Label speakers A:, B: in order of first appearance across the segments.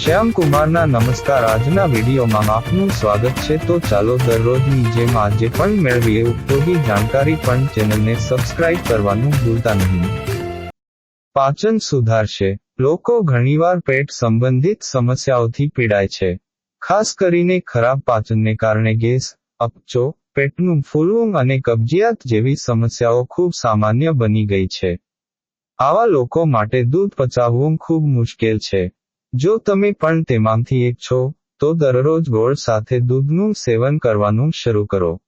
A: શ્યામ કુમારના નમસ્કાર. આજના વિડીયોમાં આપનું સ્વાગત છે. તો ચાલો દરરોજની જેમ આજે પણ મેળવીએ. ઉપયોગી જાણકારી પણ ચેનલને સબસ્ક્રાઇબ કરવાનું ભૂલતા નહીં. પાચન સુધારશે. લોકો ઘણીવાર પેટ સંબંધિત સમસ્યાઓથી પીડાય છે. ખાસ કરીને ખરાબ પાચનને કારણે ગેસ, અપચો, પેટનું ફૂલવું અને કબજિયાત જેવી સમસ્યાઓ ખૂબ સામાન્ય બની ગઈ છે. આવા લોકો માટે દૂધ પચાવવું ખૂબ મુશ્કેલ છે. જો તમે પણ તેમાંથી એક છો, તો દરરોજ ગોળ સાથે દૂધનું સેવન કરવાનું શરૂ કરો.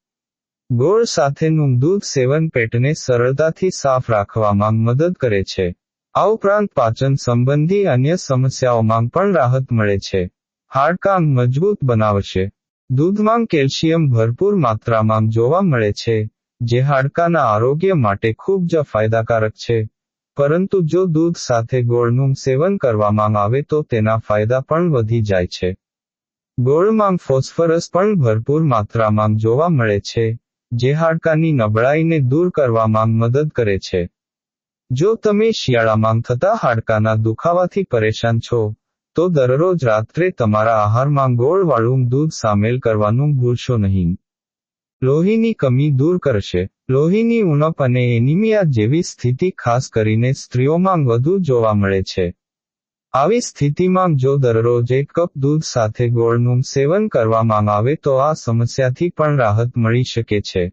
A: ગોળ સાથેનું દૂધ સેવન પેટને સરળતાથી સાફ રાખવામાં મદદ કરે છે. આ ઉપરાંત પાચન સંબંધી અન્ય સમસ્યાઓમાં પણ રાહત મળે છે. હાડકાં મજબૂત બનાવશે. દૂધમાં કેલ્શિયમ ભરપૂર માત્રામાં જોવા મળે છે, જે હાડકાના આરોગ્ય માટે ખૂબ જ ફાયદાકારક છે. પરંતુ જો દૂધ સાથે ગોળનું સેવન કરવામાં આવે તો તેના ફાયદા પણ વધી જાય છે. ગોળમાં ફોસ્ફરસ પણ ભરપૂર માત્રામાં જોવા મળે છે, જે હાડકાની નબળાઈને દૂર કરવામાં મદદ કરે છે. જો તમે શિયાળામાં થતા હાડકાના દુખાવાથી પરેશાન છો, તો દરરોજ રાત્રે તમારા આહારમાં ગોળવાળું દૂધ સામેલ કરવાનું ભૂલશો નહીં. લોહીની કમી દૂર કરશે. લોહીની ઉણપ અને એનિમિયા જેવી સ્થિતિ ખાસ કરીને સ્ત્રીઓમાં વધુ જોવા મળે છે. આવી સ્થિતિમાં જો દરરોજ એક કપ દૂધ સાથે ગોળનું સેવન કરવામાં આવે તો આ સમસ્યાથી પણ રાહત મળી શકે છે.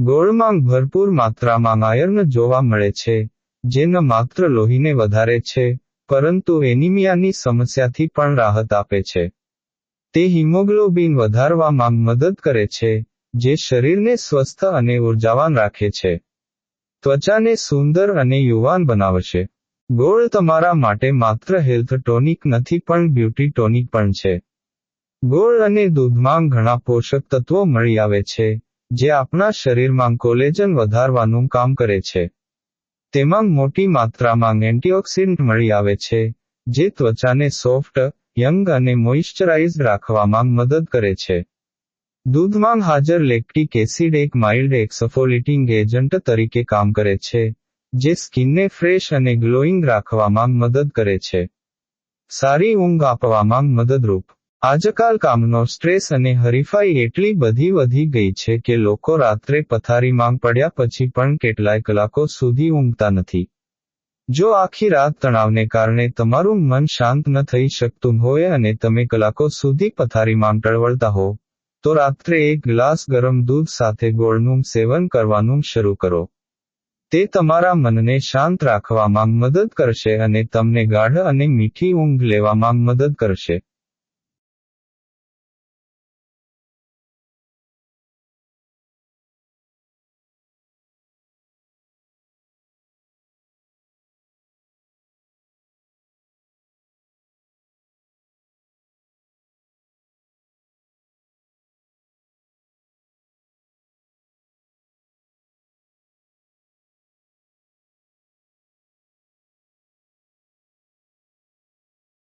A: ગોળમાં ભરપૂર માત્રામાં આયર્ન જોવા મળે છે જે માત્ર લોહીને વધારે છે, પરંતુ એનિમિયાની સમસ્યાથી પણ રાહત આપે છે. તે હિમોગ્લોબિન વધારવામાં મદદ કરે છે જે શરીરને સ્વસ્થ અને ઉર્જાવાન રાખે છે. ત્વચાને સુંદર અને યુવાન બનાવશે. ગોળ તમારા માટે માત્ર હેલ્થ ટોનિક નથી પણ બ્યુટી ટોનિક પણ છે. ગોળ અને દૂધમાં ઘણા પોષક તત્વો મળી આવે છે, જે આપણા શરીરમાં કોલેજન વધારવાનું કામ કરે છે. તેમાં મોટી માત્રામાં એન્ટીઓક્સિડન્ટ મળી આવે છે, જે ત્વચાને સોફ્ટ, યંગ અને મોઇશ્ચરાઇઝ રાખવામાં મદદ કરે છે. દૂધમાં હાજર લેક્ટિક એસિડ એક માઇલ્ડ એક્સફોલિટિંગ એજન્ટ તરીકે કામ કરે છે, જે સ્કિનને ફ્રેશ અને ગ્લોઈંગ રાખવામાં મદદ કરે છે. સારી ઊંઘ આપવામાં મદદરૂપ. આજકાલ કામનો સ્ટ્રેસ અને હરીફાઈ એટલી બધી વધી ગઈ છે કે લોકો રાત્રે પથારીમાં પડ્યા પછી પણ કેટલાય કલાકો સુધી ઊંઘતા નથી. જો આખી રાત તણાવને કારણે તમારું મન શાંત ન થઈ શકતું હોય અને તમે કલાકો સુધી પથારીમાં ટળવળતા હો તો રાત્રે એક ગ્લાસ ગરમ દૂધ સાથે ગોળનું સેવન કરવાનું શરૂ કરો. તે તમારા મનને શાંત રાખવામાં મદદ કરશે અને તમને ગાઢ અને મીઠી ઊંઘ લેવામાં મદદ કરશે.